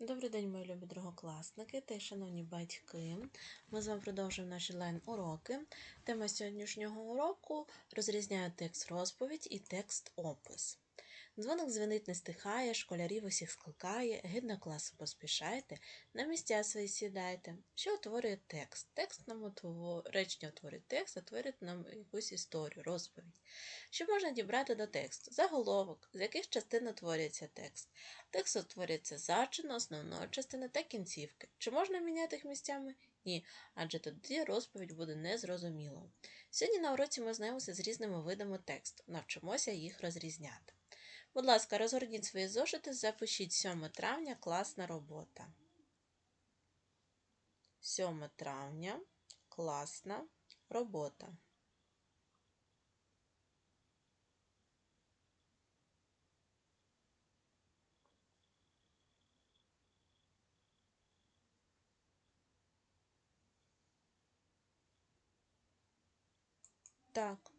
Добрий день, мої любі другокласники та шановні батьки. Ми з вами продовжуємо наші лайн-уроки. Тема сьогоднішнього уроку розрізняє текст розповідь і текст опис. Дзвоник дзвенить не стихає, школярів усіх скликає, гідно класу поспішайте, на місця свої сідайте. Що утворює текст? Текст нам утво... речення утворює текст, утворює нам якусь історію, розповідь. Що можна дібрати до тексту? Заголовок, з яких частин утворюється текст. Текст утворюється зачин, основної частини та кінцівки. Чи можна міняти їх місцями? Ні, адже тоді розповідь буде незрозумілою. Сьогодні на уроці ми знайомимося з різними видами тексту, навчимося їх розрізняти. Будь ласка, розгорніть свої зошити, запишіть 7 травня класна робота. 7 травня класна робота. Так.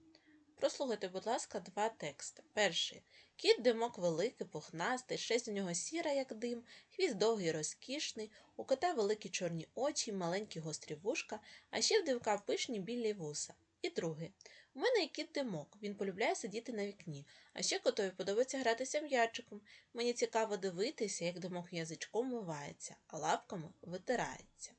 Прослухайте, будь ласка, два тексти. Перший. Кіт димок великий, пухнастий, шесть у нього сіра, як дим, хвіст довгий, розкішний, у кота великі чорні очі, маленькі гострі вушка, а ще в дивка пишні білі вуса. І другий. У мене є кіт димок. Він полюбляє сидіти на вікні, а ще котові подобається гратися м'ячиком. Мені цікаво дивитися, як димок язичком мивається, а лапками витирається.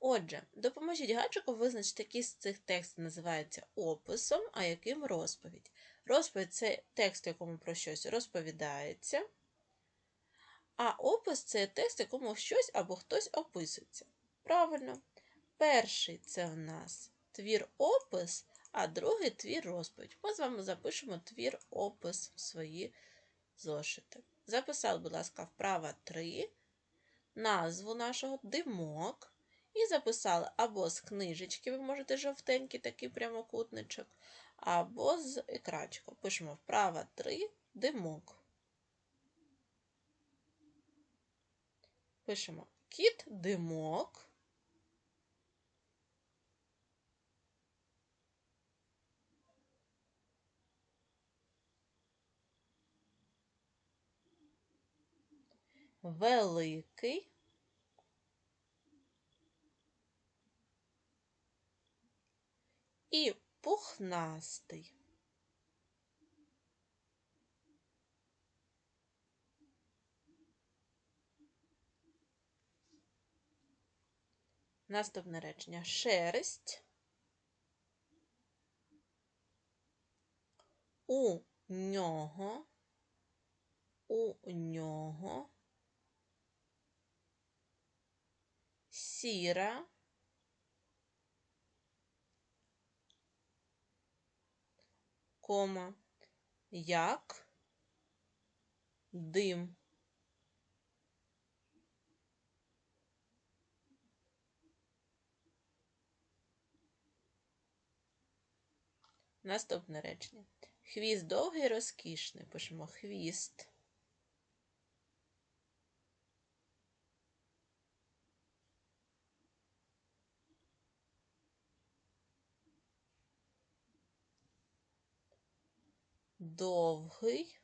Отже, допоможіть гаджику визначити, який з цих текстів називається описом, а яким розповідь. Розповідь це текст, в якому про щось розповідається, а опис це текст, в якому щось або хтось описується. Правильно, перший це в нас твір опис, а другий твір розповідь. Ми з вами запишемо твір опис в свої зошити. Записали, будь ласка, вправа 3, назву нашого димок. І записали або з книжечки, ви можете жовтенький такий прямокутничок, або з екранчика. Пишемо вправа 3 димок. Пишемо кіт димок. Великий. і пухнастий. Наступне речення шерсть. У нього, у нього сіра кома, як дим. Наступне речення. Хвіст довгий розкішний. Пишемо хвіст. Довгий.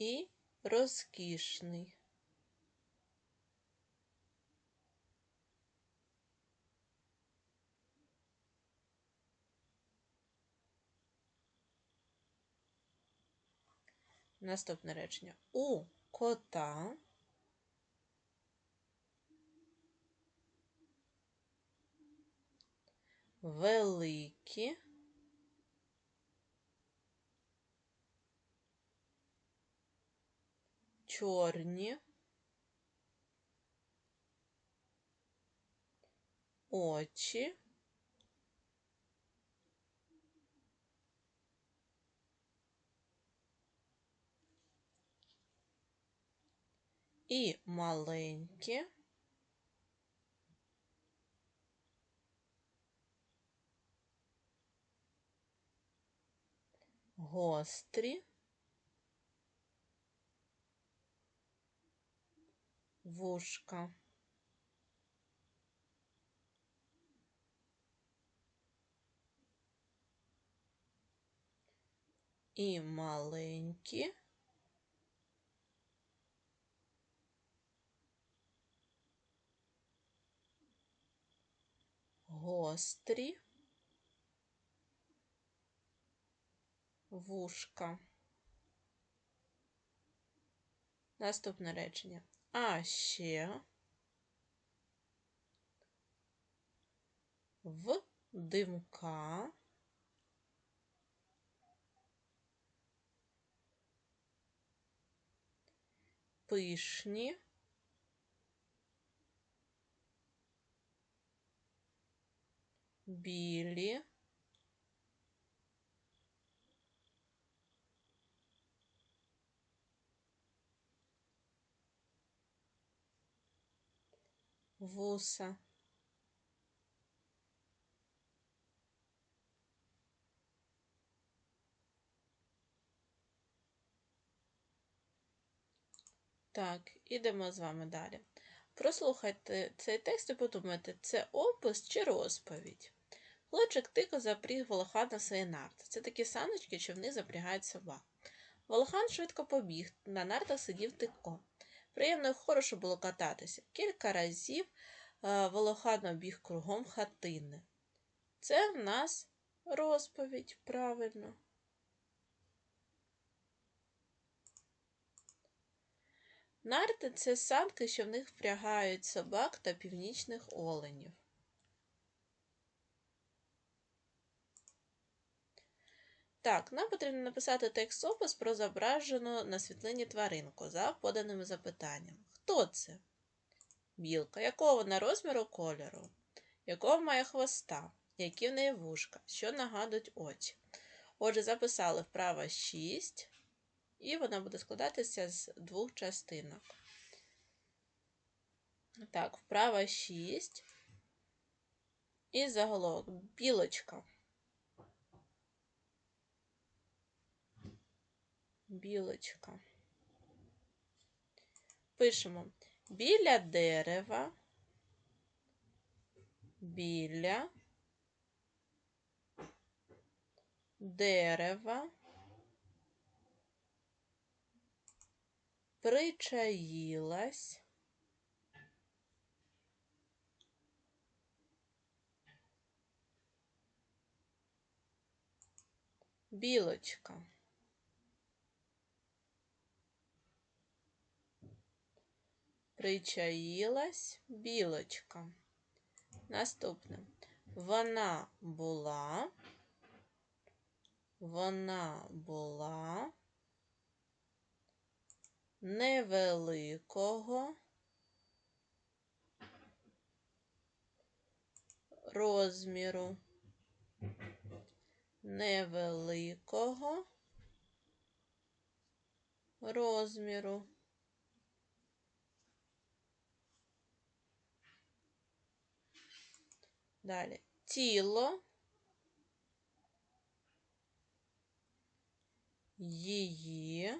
І розкішний. Наступне речення. У кота великі чорні очі і маленькі. Гострі, вушка. І маленькі. Гострі вушка. Наступне речення. А ще в димка пишні білі вуса. Так, ідемо з вами далі. Прослухайте цей текст і подумайте, це опис чи розповідь. Хлопчик тихо запріг волоха на свої нарти. Це такі саночки, що в них запрягають собак. Волохан швидко побіг, на нартах сидів тихо. Приємно і хорошо було кататися. Кілька разів е, волохан обіг кругом хатини. Це в нас розповідь, правильно. Нарти це санки, що в них впрягають собак та північних оленів. Так, нам потрібно написати текст опис про зображену на світлині тваринку за поданими запитаннями. Хто це? Білка. Якого вона розміру кольору? Якого має хвоста? Які в неї вушка? Що нагадують очі? Отже, записали вправа 6, і вона буде складатися з двох частинок. Так, вправа 6. І заголовок білочка. Білочка. Пишемо біля дерева, біля дерева причаїлась білочка. Причаїлась білочка. Наступне. Вона була, вона була невеликого розміру, невеликого розміру. Далі. Тіло. Її.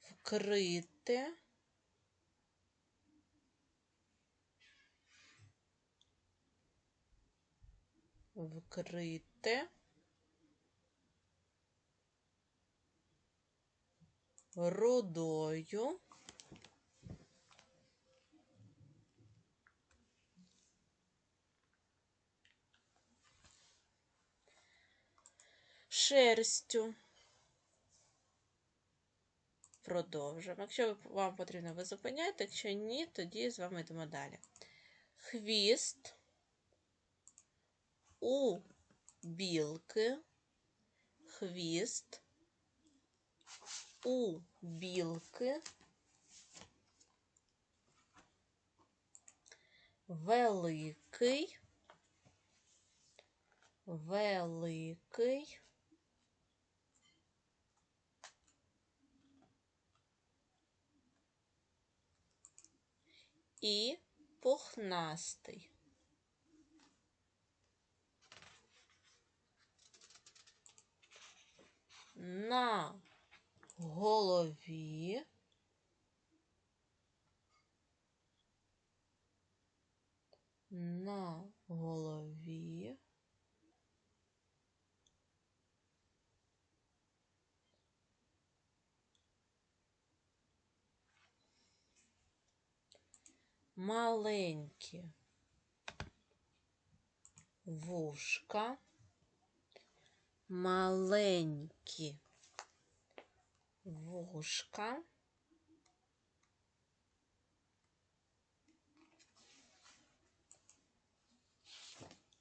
Вкрите. Вкрите. Рудою шерстю. Продовжуємо. Якщо вам потрібно, ви зупиняєте, якщо ні, тоді з вами йдемо далі. Хвіст у білки, хвіст у білки, великий, великий. І пухнастий. На голові на голові маленькі вушка, маленькі вушка.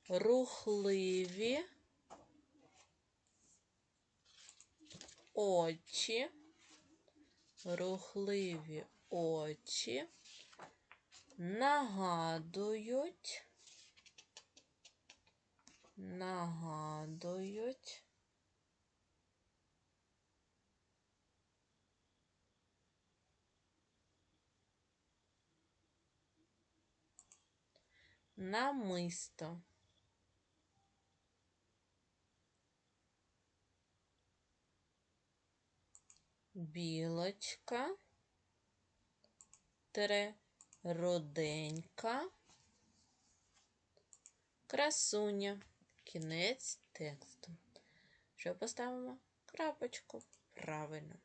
Рухливі очі, рухливі очі нагадують, нагадують. Намисто. Білочка, тире руденька, красуня. Кінець тексту. Що поставимо? Крапочку. Правильно.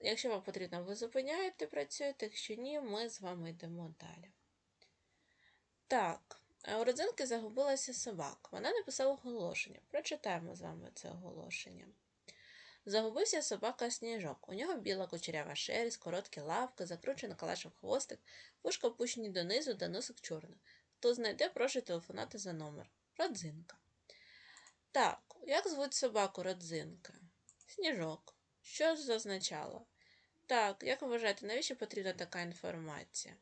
Якщо вам потрібно, ви зупиняєте, працюєте, якщо ні, ми з вами йдемо далі. Так, у родзинки загубилася собака. Вона написала оголошення. Прочитаємо з вами це оголошення. Загубився собака сніжок. У нього біла кучерява шерсть, короткі лавки, закручений калашем хвостик, вушка опущені донизу та носик чорний. Хто знайде, прошу телефонувати за номер. Родзинка. Так, як звуть собаку родзинка? Сніжок. Що ж зазначало? Так, як ви вважаєте, навіщо потрібна така інформація?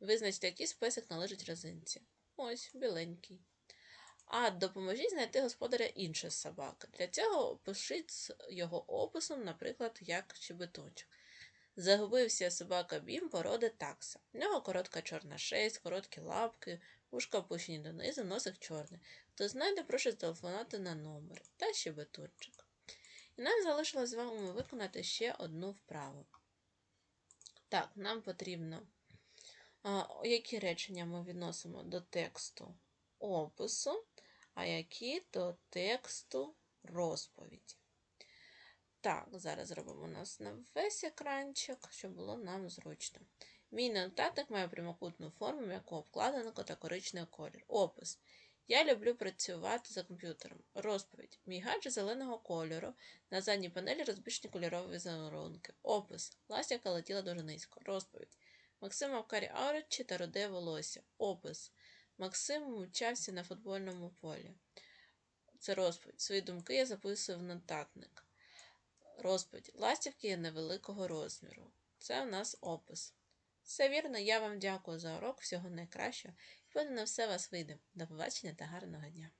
Визначте, який список належить родзинці. Ось, біленький. А допоможіть знайти господаря іншої собаки. Для цього опишіть його описом, наприклад, як щебеточок. Загубився собака Бім породи такса. В нього коротка чорна шерсть, короткі лапки, вушка опущені донизу, носик чорний. Хто знайде, прошу зателефонувати на номер та щебетунчик. І нам залишилось з вами виконати ще одну вправу. Так, нам потрібно, а, які речення ми відносимо до тексту опису, а які до тексту розповіді. Так, зараз зробимо у нас на весь екранчик, щоб було нам зручно. Мій нотатник має прямокутну форму, яку обкладинку та коричневий колір. Опис. Я люблю працювати за комп'ютером. Розповідь. Мій гаджет зеленого кольору. На задній панелі розбічні кольорові візерунки. Опис. Ластівка летіла дуже низько. Розповідь. Максим мав карі ауричі та руде волосся. Опис. Максим мчався на футбольному полі. Це розповідь. Свої думки я записую в нотатник. Розповідь. Ластівки є невеликого розміру. Це у нас опис. Все вірно, я вам дякую за урок. Всього найкращого. І на все вас вийде. До побачення та гарного дня!